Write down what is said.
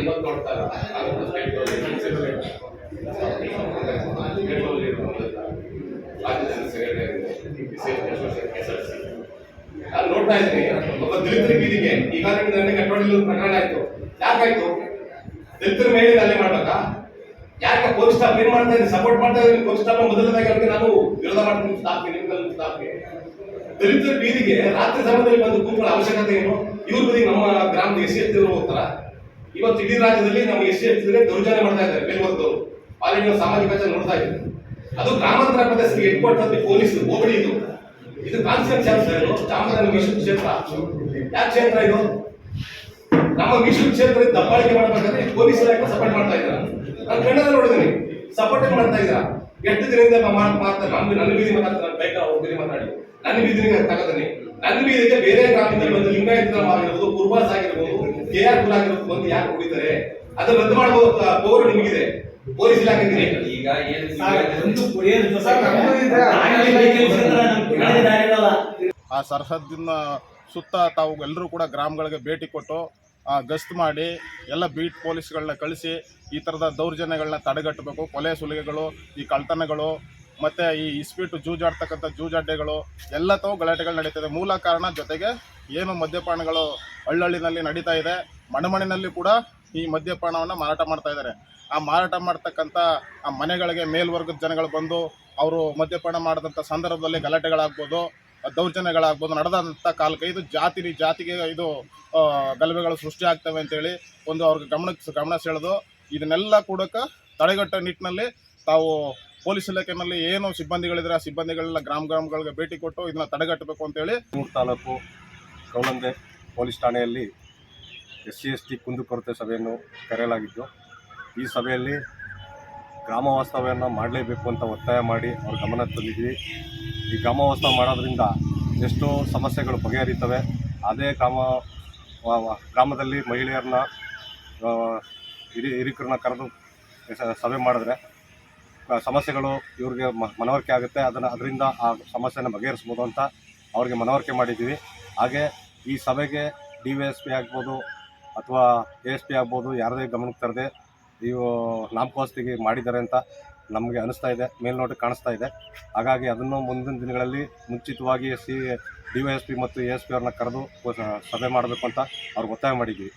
ಇವತ್ತು ನೋಡ್ತಾ ಇದ್ದೀನಿ ಒಬ್ಬ ದಲಿತರ ಬೀದಿಗೆ ಈಗಾಗಲೇ ನನಗೆ ಕಟ್ಟೋಡಿಲ್ಲ ಪ್ರಕರಣ ಆಯ್ತು ಯಾಕಾಯ್ತು ದಲಿತರ ಮೇಲೆ ಅಲ್ಲೇ ಮಾಡ್ಬೇಕಾ ಯಾಕೆ ಪೊಲೀಸ್ ಸ್ಟಾಫ್ ಏನ್ ಮಾಡ್ತಾ ಇದ್ದೀನಿ ಸಪೋರ್ಟ್ ಮಾಡ್ತಾ ಇದ್ದೀನಿ ಪೊಲೀಸ್ ಸ್ಟಾಫ್ ಮೊದಲನೇದಾಗಿ ನಾನು ವಿರೋಧ ಮಾಡ್ತೀನಿ ಸ್ಟಾಫ್ಗೆ ನಿಮ್ಗೆ ಸ್ಟಾಫ್ಗೆ ದಲಿತರ ಬೀದಿಗೆ ರಾತ್ರಿ ಸಮಯದಲ್ಲಿ ಬಂದು ಕೂತ್ಕೊಳ್ಳೋ ಅವಶ್ಯಕತೆ ಏನು? ಇವ್ರ ಬದಿ ನಮ್ಮ ಗ್ರಾಮದ ಎಸ್ ಎತ್ತಿರೋ ಹೋಗ್ತಾರ? ಇವತ್ತು ಇಡೀ ರಾಜ್ಯದಲ್ಲಿ ನಾವು ಎಷ್ಟು ಎಸ್ ದೌರ್ಜನ್ಯ ಮಾಡ್ತಾ ಇದ್ದಾರೆ ಮೇಲ್ವರ್ಗದವರು ಆಲ್ರೆಡಿ ಸಾಮಾಜಿಕ ನೋಡ್ತಾ ಇದ್ದಾರೆ. ಅದು ಗ್ರಾಮಾಂತರ ಪ್ರದೇಶಕ್ಕೆ ಕ್ವಾರ್ಟರ್ ಪೊಲೀಸ್ ಹೋಬಳಿ ಇದು. ಇದು ಕಾನ್ಸ್ಟೆಂಟ್ ಕ್ಷೇತ್ರ ಇದು, ಚಾಮರಾಜನಗರ ಮೀಸಲು ಕ್ಷೇತ್ರ. ಯಾವ ಕ್ಷೇತ್ರ ಇದು? ನಮ್ಮ ಮೀಸಲು ಕ್ಷೇತ್ರ ದಬ್ಬಾಳಿಕೆ ಮಾಡ್ಬೇಕಾದ್ರೆ ಪೊಲೀಸ್ ಇಲಾಖೆ ಸಪೋರ್ಟ್ ಮಾಡ್ತಾ ಇದ್ದಾರೆ? ನಾನು ಕಣ್ಣಲ್ಲಿ ನೋಡಿದ್ದೀನಿ. ಸಪೋರ್ಟ್ ಮಾಡ್ತಾ ಇದ್ದೀರಾ? ಎಷ್ಟು ದಿನದಿಂದ ಮಾತಾಡ್ತಾರೆ ನನ್ನ ಬೀದಿ ಮಾತಾಡ್ತಾರೆ ಬೈಕ್ ಬೀದಿ ಮಾತಾಡಿ. ನನ್ನ ಬೀದಿಗೆ ತಗೋತೀನಿ ನನ್ನ ಇದಕ್ಕೆ ಬೇರೆ ಗ್ರಾಮದಲ್ಲಿ ಬಂದು ಲಿಂಗಾಯತ ಆಗಿರ್ಬೋದು ಕುರ್ಬಾಸ್ ಆಗಿರ್ಬೋದು ಕೆ ಆರ್ ಪುರ ಆಗಿರ್ಬೋದು ಬಂದು ಯಾಕೆ ಹೊಡಿತಾರೆ ಅದನ್ನ ರದ್ದು ಮಾಡಬಹುದು ಪೌರು ನಿಮಗಿದೆ. ಪೊಲೀಸ್ ಇಲಾಖೆ ಈಗ ಆ ಸರ್ಹದ್ದಿನ ಸುತ್ತ ತಾವು ಎಲ್ಲರೂ ಕೂಡ ಗ್ರಾಮಗಳಿಗೆ ಭೇಟಿ ಕೊಟ್ಟು ಆ, ಗಸ್ತು ಮಾಡಿ ಎಲ್ಲ ಬೀಟ್ ಪೊಲೀಸ್ಗಳನ್ನ ಕಳಿಸಿ ಈ ಥರದ ದೌರ್ಜನ್ಯಗಳನ್ನ ತಡೆಗಟ್ಟಬೇಕು. ಕೊಲೆ ಸುಲಿಗೆಗಳು ಈ ಕಳ್ತನಗಳು ಮತ್ತು ಈ ಇಸ್ಪೀಟು ಜೂಜಾಡ್ತಕ್ಕಂಥ ಜೂಜಾಡ್ಡೆಗಳು ಎಲ್ಲ ತಾವು ಗಲಾಟೆಗಳು ನಡೀತದೆ. ಮೂಲ ಕಾರಣ ಜೊತೆಗೆ ಏನು ಮದ್ಯಪಾನಗಳು ಹಳ್ಳಹಳ್ಳಿನಲ್ಲಿ ನಡೀತಾ ಇದೆ. ಮಣಮಣಿನಲ್ಲಿ ಕೂಡ ಈ ಮದ್ಯಪಾನವನ್ನು ಮಾರಾಟ ಮಾಡ್ತಾ ಇದ್ದಾರೆ. ಆ ಮಾರಾಟ ಮಾಡ್ತಕ್ಕಂಥ ಆ ಮನೆಗಳಿಗೆ ಮೇಲ್ವರ್ಗದ ಜನಗಳು ಬಂದು ಅವರು ಮದ್ಯಪಾನ ಮಾಡಿದಂಥ ಸಂದರ್ಭದಲ್ಲಿ ಗಲಾಟೆಗಳಾಗ್ಬೋದು, ದೌರ್ಜನ್ಯಗಳಾಗ್ಬೋದು, ನಡೆದಂಥ ಕಾಲಕ್ಕೆ ಇದು ಜಾತಿ ಜಾತಿಗೆ ಇದು ಗಲಭೆಗಳು ಸೃಷ್ಟಿ ಆಗ್ತವೆ ಅಂತೇಳಿ ಒಂದು ಅವ್ರಿಗೆ ಗಮನಕ್ಕೆ ಗಮನ ಸೆಳೆದು ಇದನ್ನೆಲ್ಲ ಕೂಡ ತಡೆಗಟ್ಟೋ ನಿಟ್ಟಿನಲ್ಲಿ ತಾವು ಪೊಲೀಸ್ ಇಲಾಖೆನಲ್ಲಿ ಏನು ಸಿಬ್ಬಂದಿಗಳಿದ್ರೆ ಆ ಸಿಬ್ಬಂದಿಗಳೆಲ್ಲ ಗ್ರಾಮ ಗ್ರಾಮಗಳಿಗೆ ಭೇಟಿ ಕೊಟ್ಟು ಇದನ್ನ ತಡೆಗಟ್ಟಬೇಕು ಅಂತೇಳಿ ಮೂರು ತಾಲೂಕು ಕೌಲಂದೆ ಪೊಲೀಸ್ ಠಾಣೆಯಲ್ಲಿ ಎಸ್ ಸಿ, ಎಸ್ ಟಿ ಕುಂದುಕೊರತೆ ಸಭೆಯನ್ನು ಕರೆಯಲಾಗಿತ್ತು. ಈ ಸಭೆಯಲ್ಲಿ ಗ್ರಾಮ ವಾಸ್ತವ್ಯವನ್ನು ಮಾಡಲೇಬೇಕು ಅಂತ ಒತ್ತಾಯ ಮಾಡಿ ಅವ್ರ ಗಮನ ತಂದಿದ್ವಿ ಈ ಗ್ರಾಮ ವಾಸ್ತವ ಮಾಡೋದ್ರಿಂದ ಎಷ್ಟೋ ಸಮಸ್ಯೆಗಳು ಬಗೆಹರಿತವೆ. ಅದೇ ಗ್ರಾಮ ಗ್ರಾಮದಲ್ಲಿ ಮಹಿಳೆಯರನ್ನ ಹಿರಿ ಹಿರಿಕರನ್ನ ಕರೆದು ಸಭೆ ಮಾಡಿದ್ರೆ ಸಮಸ್ಯೆಗಳು ಇವ್ರಿಗೆ ಮನವರಿಕೆ ಆಗುತ್ತೆ. ಅದನ್ನು ಅದರಿಂದ ಆ ಸಮಸ್ಯೆನ ಬಗೆಹರಿಸ್ಬೋದು ಅಂತ ಅವ್ರಿಗೆ ಮನವರಿಕೆ ಮಾಡಿದ್ದೀವಿ. ಹಾಗೆ ಈ ಸಭೆಗೆ ಡಿ ವೈ ಎಸ್ ಪಿ ಆಗ್ಬೋದು ಅಥವಾ ಎ ಎಸ್ ಪಿ ಆಗ್ಬೋದು ಯಾರದೇ ಗಮನಕ್ಕೆ ತರದೆ ಇವು ನಾಮಕೋಸ್ತಿಗೆ ಮಾಡಿದ್ದಾರೆ ಅಂತ ನಮಗೆ ಅನಿಸ್ತಾ ಇದೆ. ಮೇಲ್ನೋಟಕ್ಕೆ ಕಾಣಿಸ್ತಾ ಇದೆ. ಹಾಗಾಗಿ ಅದನ್ನು ಮುಂದಿನ ದಿನಗಳಲ್ಲಿ ಮುಂಚಿತವಾಗಿ C D Y S P ಮತ್ತು ಎ ಎಸ್ ಪಿ ಅವ್ರನ್ನ ಕರೆದು ಸಭೆ ಮಾಡಬೇಕು ಅಂತ ಅವ್ರಿಗೆ ಒತ್ತಾಯ ಮಾಡಿದ್ದೀವಿ.